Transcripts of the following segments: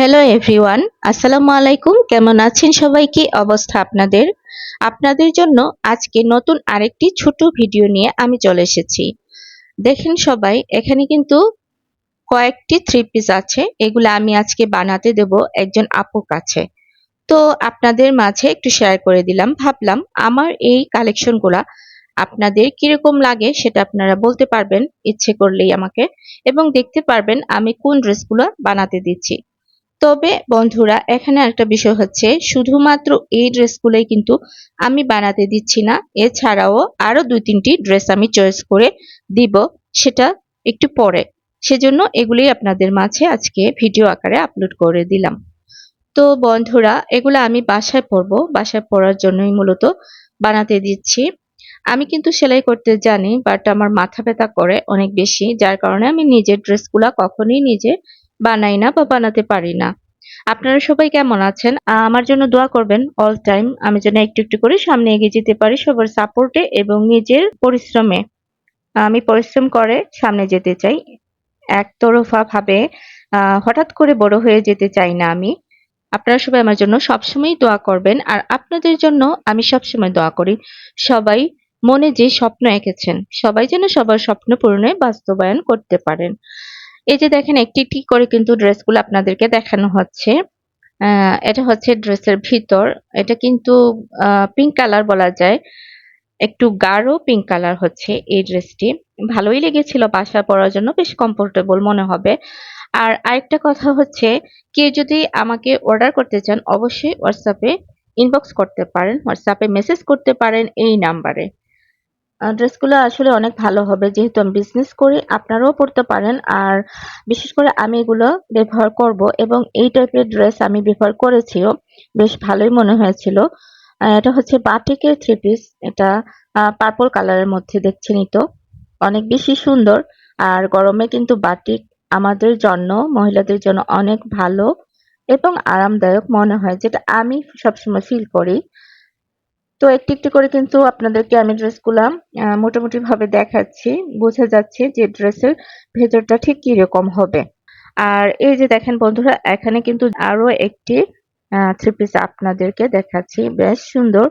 Hello everyone, আসসালামু আলাইকুম। কেমন আছেন সবাই? কি অবস্থা আপনাদের? আপনাদের জন্য আজকে নতুন আরেকটি ছোট ভিডিও নিয়ে আমি চলে এসেছি। দেখেন সবাই, এখানে কিন্তু কয়েকটি থ্রি পিস আছে। এগুলো আমি আজকে বানাতে দেব একজন আপুর কাছে। তো আপনাদের মাঝে একটু শেয়ার করে দিলাম। ভাবলাম আমার এই কালেকশনগুলা আপনাদের কীরকম লাগে সেটা আপনারা বলতে পারবেন। ইচ্ছে করলেই আমাকে। এবং দেখতে পারবেন আমি কোন ড্রেসগুলো বানাতে দিচ্ছি। তবে বন্ধুরা, এখানে একটা বিষয় হচ্ছে, শুধুমাত্র এই ড্রেসগুলোই কিন্তু আমি বানাতে দিচ্ছি না। এছাড়াও আরও দুই তিনটি ড্রেস আমি চয়েস করে দিব, সেটা একটু পরে। সেজন্য এগুলি আপনাদের মাঝে আজকে ভিডিও আকারে আপলোড করে দিলাম। তো বন্ধুরা, এগুলো আমি বাসায় পরবো। বাসায় পরার জন্যই মূলত বানাতে দিচ্ছি। আমি কিন্তু সেলাই করতে জানি বাট আমার মাথা ব্যথা করে অনেক বেশি। যার কারণে আমি নিজের ড্রেসগুলা কখনোই নিজে বানাই না বা বানাতে পারি না। আপনারা সবাই কেমন আছেন? আমার জন্য দোয়া করবেন অল টাইম আমি যেন একটু একটু করে সামনে এগিয়ে যেতে পারি সবার সাপোর্টে এবং নিজের পরিশ্রমে। আমি পরিশ্রম করে সামনে যেতে চাই। একতরফা ভাবে হঠাৎ করে বড় হয়ে যেতে চাই না আমি। আপনারা সবাই আমার জন্য সবসময় দোয়া করবেন। আর আপনাদের জন্য আমি সবসময় দোয়া করি। সবাই মনে যে স্বপ্ন এঁকেছেন, সবাই যেন সবার স্বপ্ন পূরণে বাস্তবায়ন করতে পারেন। এই যে দেখেন, একটি একটি করে কিন্তু ড্রেসগুলো আপনাদেরকে দেখানো হচ্ছে। এটা হচ্ছে ড্রেসের ভিতর। এটা কিন্তু পিঙ্ক কালার বলা যায়। একটু গাঢ় পিঙ্ক কালার হচ্ছে এই ড্রেসটি। ভালোই লেগেছিল বাসা পরার জন্য, বেশ কমফোর্টেবল মনে হবে। আর আরেকটা কথা হচ্ছে, কেউ যদি আমাকে অর্ডার করতে চান, অবশ্যই হোয়াটসঅ্যাপে ইনবক্স করতে পারেন। হোয়াটসঅ্যাপে মেসেজ করতে পারেন এই নাম্বারে ড্রেসগুলো আসলে অনেক ভালো হবে। যেহেতু আমি বিজনেস করি, আপনারাও পড়তে পারেন। আর বিশেষ করে আমি এগুলো ব্যবহার করব এবং এই টাইপের ড্রেস আমি ব্যবহার করেছিও। বেশ ভালোই মনে হয়েছিল। এটা হচ্ছে বাটিকের থ্রি পিস এটা পার্পল কালারের মধ্যে দেখছেনই তো। অনেক বেশি সুন্দর। আর গরমে কিন্তু বাটিক আমাদের জন্য, মহিলাদের জন্য অনেক ভালো এবং আরামদায়ক মনে হয়, যেটা আমি সবসময় ফিল করি। তো একটু একটু করে কিন্তু আপনাদেরকে আমি ড্রেসগুলা মোটামুটি ভাবে দেখাচ্ছি। বোঝা যাচ্ছে যে ড্রেসের ভেতরটা ঠিক কীরকম হবে। আর এই যে দেখেন বন্ধুরা, এখানে কিন্তু আরও একটি থ্রি পিস আপনাদেরকে দেখাচ্ছি। বেশ সুন্দর।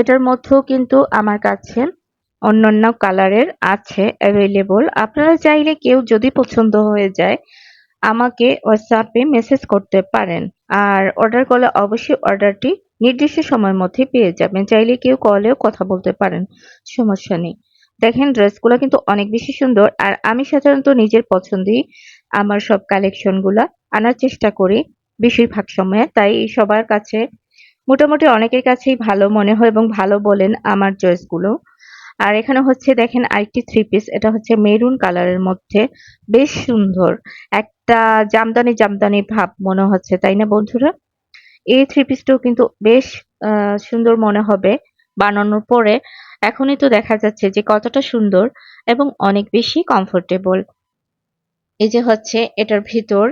এটার মধ্যেও কিন্তু আমার কাছে অন্যান্য কালারের আছে অ্যাভেলেবল আপনারা চাইলে কেউ যদি পছন্দ হয়ে যায়, আমাকে হোয়াটসঅ্যাপে মেসেজ করতে পারেন। আর অর্ডার করলে অবশ্যই অর্ডারটি নির্দিষ্ট সময়ের মধ্যে পেয়ে যাবেন। চাইলে কেউ কলেও কথা বলতে পারেন, সমস্যা নেই। দেখেন ড্রেসগুলো কিন্তু অনেক বেশি সুন্দর আর আমি সাধারণত নিজের পছন্দই আমার সব কালেকশনগুলা আনার চেষ্টা করি বেশিরভাগ সময়ে। তাই সবার কাছে মোটামুটি অনেকের কাছেই ভালো মনে হয় এবং ভালো বলেন আমার চয়েসগুলো আর এখানে হচ্ছে দেখেন আরেকটি থ্রি পিস এটা হচ্ছে মেরুন কালারের মধ্যে। বেশ সুন্দর। একটা জামদানি জামদানি ভাব মনে হচ্ছে, তাই না বন্ধুরা? এই থ্রি পিসটাও কিন্তু বেশ সুন্দর মনে হবে বানানোর পরে। এখনই তো দেখা যাচ্ছে যে কতটা সুন্দর এবং অনেক বেশি কমফোর্টেবল এই যে হচ্ছে এটার ভিতর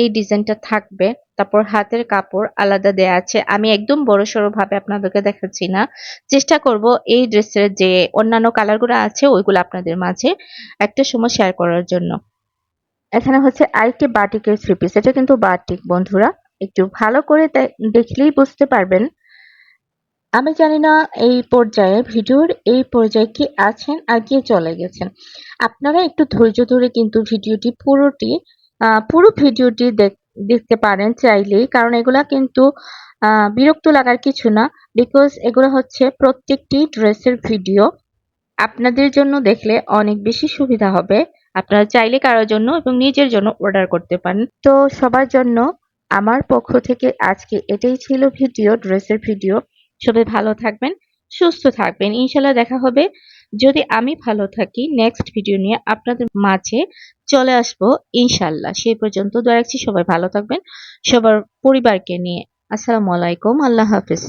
এই ডিজাইনটা থাকবে। তারপর হাতের কাপড় আলাদা দেয়া আছে। আমি একদম বড় সড়ো ভাবে আপনাদেরকে দেখাচ্ছি না। চেষ্টা করব এই ড্রেসের যে অন্যান্য কালারগুলো আছে, ওইগুলো আপনাদের মাঝে একটা সময় শেয়ার করার জন্য। এখানে হচ্ছে আরেকটি বাটিকের থ্রি পিস এটা কিন্তু বাটিক, বন্ধুরা। একটু ভালো করে দেখলেই বুঝতে পারবেন। আমি জানি না এই পর্যায়ে ভিডিওর এই পর্যায়ে কি আছেন আর কে চলে গেছেন। আপনারা একটু ধৈর্য ধরে কিন্তু ভিডিওটি পুরোটি পুরো ভিডিওটি দেখতে পারেন চাইলেই, কারণ এগুলা কিন্তু বিরক্ত লাগার কিছু না বিকজ এগুলো হচ্ছে প্রত্যেকটি ড্রেসের ভিডিও। আপনাদের জন্য দেখলে অনেক বেশি সুবিধা হবে। আপনারা চাইলে কারোর জন্য এবং নিজের জন্য অর্ডার করতে পারেন। তো সবার জন্য আমার পক্ষ থেকে আজকে এটাই ছিল ভিডিও, ড্রেসের ভিডিও। সবাই ভালো থাকবেন, সুস্থ থাকবেন। ইনশাল্লাহ দেখা হবে। যদি আমি ভালো থাকি নেক্সট ভিডিও নিয়ে আপনাদের মাঝে চলে আসব ইনশাল্লাহ। সেই পর্যন্ত দয়া রাখছি। সবাই ভালো থাকবেন। সবার পরিবারকে নিয়ে। আসসালামু আলাইকুম। আল্লাহ হাফিজ।